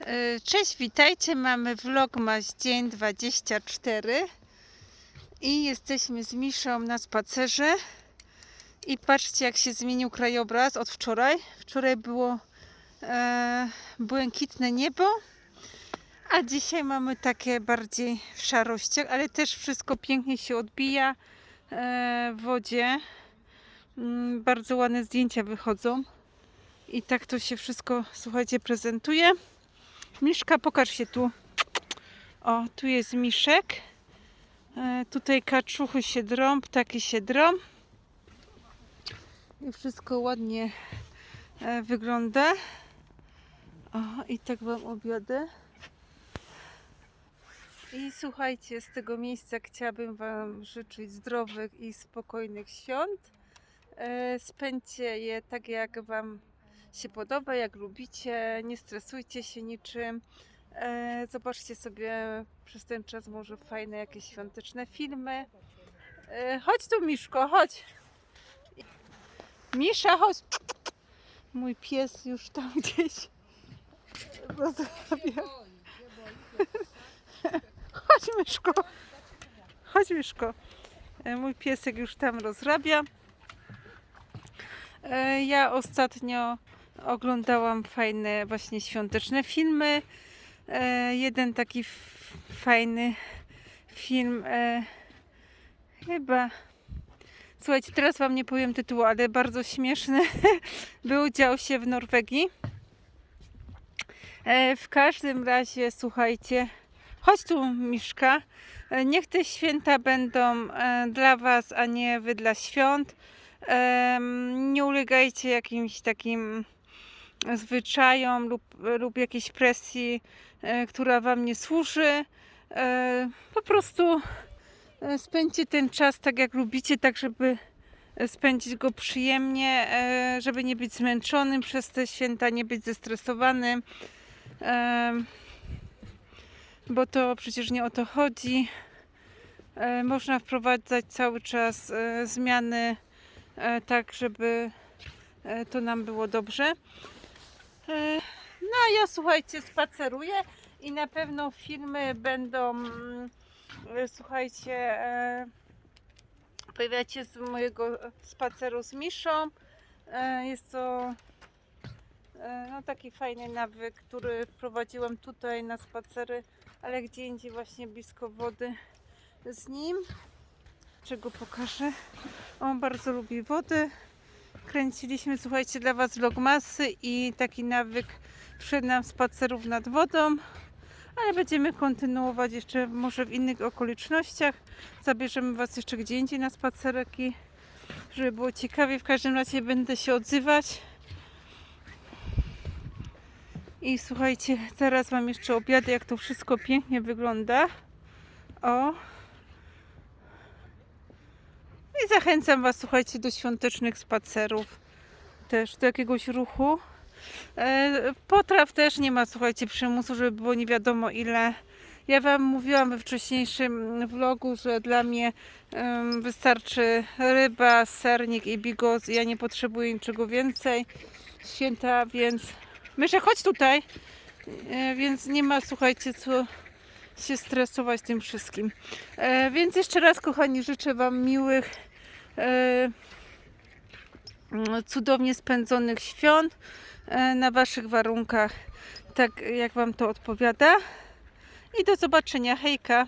E, Cześć, witajcie. Mamy vlogmas dzień 24 i jesteśmy z Miszą na spacerze. I patrzcie, jak się zmienił krajobraz od wczoraj. Wczoraj było e, błękitne niebo, a dzisiaj mamy takie bardziej w szarościach, ale też wszystko pięknie się odbija e, w wodzie. Mm, bardzo ładne zdjęcia wychodzą. I tak to się wszystko, słuchajcie, prezentuje. Miszka, pokaż się tu. O, tu jest miszek. E, tutaj kaczuchy się drą, ptaki się drą. I wszystko ładnie e, wygląda. O, i tak Wam objadę. I słuchajcie, z tego miejsca chciałabym Wam życzyć zdrowych i spokojnych świąt. E, spędźcie je tak, jak Wam się podoba, jak lubicie, nie stresujcie się niczym. E, zobaczcie sobie przez ten czas może fajne jakieś świąteczne filmy. E, chodź tu Miszko, chodź. Misza, chodź. Mój pies już tam gdzieś rozrabia. Chodź Miszko. Chodź Miszko. E, Mój piesek już tam rozrabia. Ja ostatnio oglądałam fajne właśnie świąteczne filmy. E, jeden taki fajny film e, chyba słuchajcie, teraz wam nie powiem tytułu, ale bardzo śmieszny był, dział się w Norwegii. E, w każdym razie słuchajcie, chodź tu Miszka. E, Niech te święta będą e, dla was, a nie wy dla świąt. Em, nie ulegajcie jakimś takim zwyczajom lub, lub jakiejś presji, e, która Wam nie służy. E, po prostu e, spędźcie ten czas tak, jak lubicie, tak, żeby spędzić go przyjemnie, żeby nie być zmęczonym przez te święta, nie być zestresowanym, bo to przecież nie o to chodzi. Można wprowadzać cały czas zmiany, tak, żeby to nam było dobrze. E, No ja słuchajcie, spaceruję i na pewno filmy będą, mm, e, słuchajcie, e, pojawiać się z mojego spaceru z Miszą. Jest to no, taki fajny nawyk, który wprowadziłam tutaj na spacery, ale gdzie indziej właśnie blisko wody z nim. Czego pokażę? On bardzo lubi wodę kręciliśmy, słuchajcie, dla Was vlogmasy i taki nawyk wszedł nam spacerów nad wodą, ale będziemy kontynuować jeszcze może w innych okolicznościach. Zabierzemy Was jeszcze gdzie indziej na spacereki, żeby było ciekawie. W każdym razie będę się odzywać. I słuchajcie, zaraz Wam jeszcze objadę, jak to wszystko pięknie wygląda. O, i zachęcam Was, słuchajcie, do świątecznych spacerów, też do jakiegoś ruchu. E, Potraw też nie ma, słuchajcie, przymusu, żeby było nie wiadomo ile. Ja Wam mówiłam we wcześniejszym vlogu, że dla mnie em, wystarczy ryba, sernik i bigos. Ja nie potrzebuję niczego więcej. Święta, więc... Myszę, chodź tutaj! E, Więc nie ma, słuchajcie, co się stresować tym wszystkim. E, więc jeszcze raz, kochani, życzę Wam miłych, e, cudownie spędzonych świąt e, na Waszych warunkach, tak jak Wam to odpowiada. I do zobaczenia. Hejka!